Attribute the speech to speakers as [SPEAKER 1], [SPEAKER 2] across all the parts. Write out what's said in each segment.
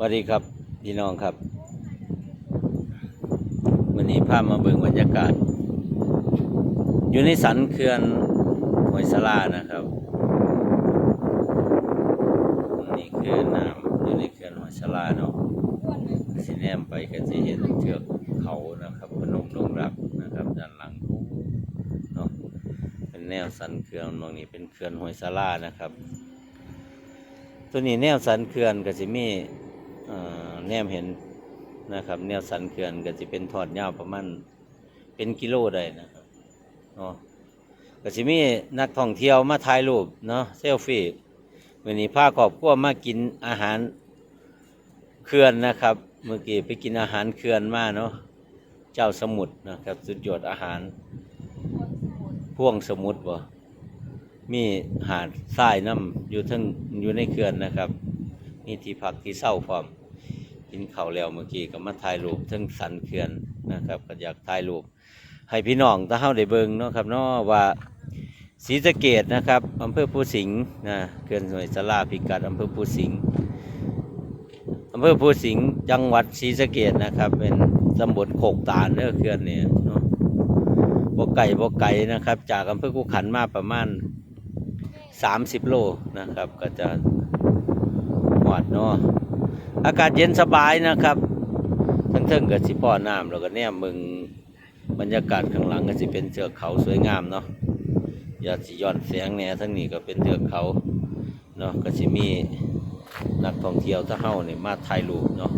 [SPEAKER 1] สวัสดีครับพี่น้องครับวันนี้พามาเบิ่งบรรยากาศ อยู่ในสันเขื่อนห้วยสลานะครับนี่คือน้ำอยู่ในเขื่อนห้วยสลาเนาะสิแนมไปก็จะเห็นเทือกเขานะครับพนมดงรักนะครับด้านหลังเนาะเป็นแนวสันเขื่อนตรงนี้เป็นเขื่อนห้วยสลานะครับ ตัวนี้แนวสันเขื่อนก็จะมี แนมเห็นนะครับ แนวสันเขื่อนก็จะเป็นทอดยาวประมาณเป็นกิโลได้นะครับเนาะก็จะมีนักท่องเที่ยวมาถ่ายรูปเนาะเซลฟี่วันนี้พาครอบครัวมากินอาหารเขื่อนนะครับ เมื่อกี้ไปกินอาหารเขื่อนมาเนาะเจ้าสมุทรนะครับ สุดยอดอาหารพ่วงสมุทรบ่มีหาดทรายน้ำอยู่ทั้งอยู่ในเขื่อนนะครับ มีที่พักที่เศร้าพร้อม กินข้าวแล้วเมื่อกี้ก็มาถ่ายรูปทั้งสันเขื่อนนะครับก็อยากถ่ายรูปให้พี่น้องตาเฮาได้เบิ่งเนาะครับเนาะว่าศรีสะเกดนะครับอำเภอภูสิงห์นะเขื่อนหน่วยสลาพิกัดอำเภอภูสิงห์อำเภอภูสิงห์จังหวัดศรีสะเกดนะครับ เป็นตำบลโคกตาลเด้อเขื่อนเนี่ยเนาะบ่ไก่บ่ไก่นะครับ จากอำเภอกุขันมาประมาณสามสิบโลนะครับ ก็จะหอดเนาะ อากาศเย็นสบายนะครับทั้งเทิงๆกับสิป้อน้ำแล้วก็เนี่ยมึงบรรยากาศข้างหลังก็จะเป็นเทือกเขาสวยงามเนาะอย่าสิย้อนแสงเนี่ยทั้งนี้ก็เป็นเทือกเขาเนาะก็จะมีนักท่องเที่ยวถ้าเฮาเนี่ยมาถ่ายรูปเนาะ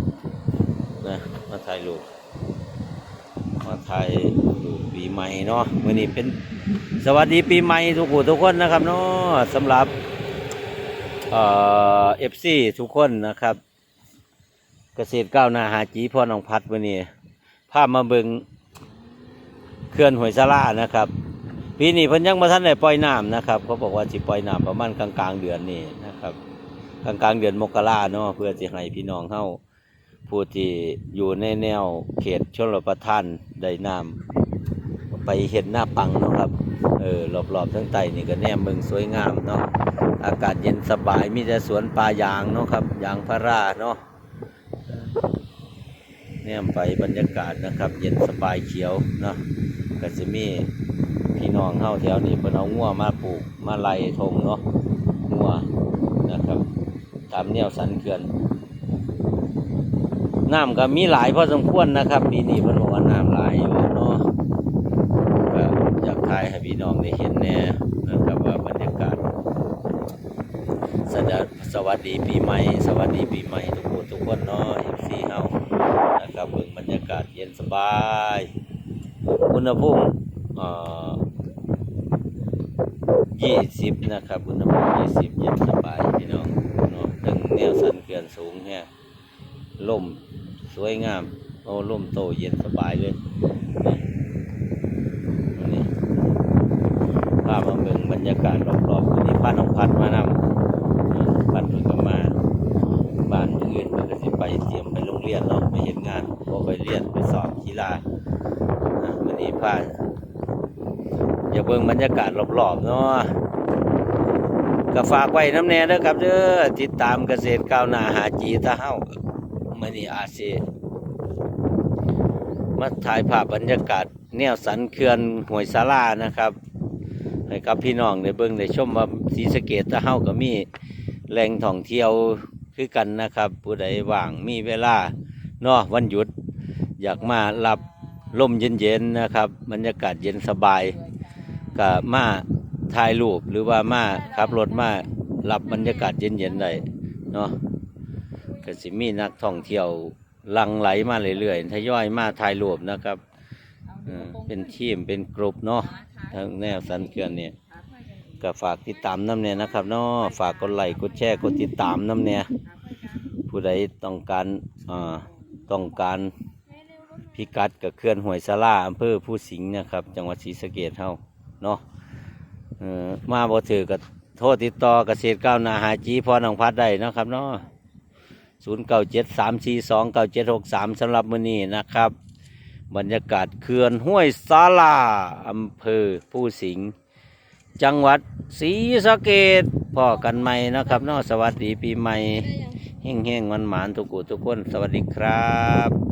[SPEAKER 1] นะมาถ่ายรูปมาถ่ายรูปปีใหม่เนาะมื้อนี้เป็นสวัสดีปีใหม่ทุกผู้ทุกคนนะครับเนาะสำหรับเอฟซีทุกคนนะครับ กษตรก้าวนาหาจีพ่อน้องพัดวันนี้พามาเบิงเขื่อนห้วยสลานะครับปีนี้เพิ่นยังมาท่านได้ปล่อยน้ำนะครับเขาบอกว่าสิปล่อยน้ำประมาณกลางกลางๆเดือนนี้นะครับกลางกลางเดือนมกราเนาะเพื่อจะให้พี่น้องเฮาผู้ที่อยู่ในแนวเขตชลประทานได้น้ำไปเห็นหน้าปังนะครับเออรอบๆทั้งไตนี่ก็แนมเมืองสวยงามเนาะอากาศเย็นสบายมีแต่สวนป่ายางเนาะครับยางพาราเนาะ แนมไปบรรยากาศนะครับ เย็นสบายเขียวเนาะก็จะมีพี่น้องเฮาแถวนี้เพิ่นเอางัวมาปลูกมาไล่ทงเนาะงัวนะครับตามแนวสันเขื่อนน้ำก็มีหลายพอสมควรนะครับปีนี้เพิ่นบอกว่าน้ำหลายอยู่เนาะก็อยากถ่ายให้พี่น้องได้เห็นแน่นะครับว่าบรรยากาศสดสวัสดีปีใหม่ สวัสดีปีใหม่ทุกคนทุกคนเนาะเฮาบเบิ่งบรรยากาศเย็น สบาย อุณหภูมิเอ่อ20นะครับ อุณหภูมิ20เย็นสบายพี่น้องเนาะถึงแนวสันเขื่อนสูงแฮะลมสวยงามโอ้ลมโตเย็นสบายเลยนี่นี่พมาเบิ่งบรรยากาศรอบๆวันนี้พาน้องพัดมานำพัดเพิ่นก็มาบ้านมื้ออื่นเพิ่นก็สิไป เตรียมไปโรงเรียนเนาะไปเฮ็ดงานบ่ไปเรียนไปสอบกีฬาวันนี้พาอย่าเบิ่งบรรยากาศรอบๆเนาะก็ฝากไว้น้ำแน่เด้อครับเด้อติดตามเกษตรก้าวหน้าหาจีตาเฮ้ามื้อนี้อาจสิมาถ่ายภาพบรรยากาศแนวสันเขื่อนห้วยสารานะครับ ให้กับพี่น้องได้เบิ่งได้ชมว่าศรีสเกดตะเฮ้าก็มีแหล่งท่องเที่ยว คือกันนะครับ ผู้ใดว่างมีเวลาเนาะวันหยุด อยากมารับลมเย็นๆนะครับบรรยากาศเย็นสบายก็มาถ่ายรูปหรือว่ามาขับรถมารับบรรยากาศเย็นๆได้เนาะก็สิมีนักท่องเที่ยวลังไหลมาเรื่อยๆทยอยมาถ่ายรูปนะครับเป็นทีมเป็นกลุ่มเนาะทางแนวสันเขื่อนเนี่ย ก็ฝากติดตามน้ำเนี่ยนะครับเนาะฝากกดไลค์กดแชร์กดติดตามน้ำเนี่ยผู้ใดต้องการอ่าต้องการพิกัดกับเคลื่อนห้วยสลาอำเภอผู้สิงห์นะครับ จังหวัดศรีสะเกษเฮาเนาะเออมาบ่ถือก็โทษติดต่อเกษตรก้าวหนาหาจีพอหนองพัดได้นะครับเนาะศูนย์เก้าเจ็ดสามสี่สองเก้าเจ็ดหกสามสำหรับมื้อนี้นะครับ บรรยากาศเขื่อนห้วยสาลาอำเภอผู้สิงห์ จังหวัดศรีสะเกดพ่อกันใหม่นะครับเนาะสวัสดีปีใหม่แห้งๆหวานๆทุกกูทุกคน สวัสดีครับ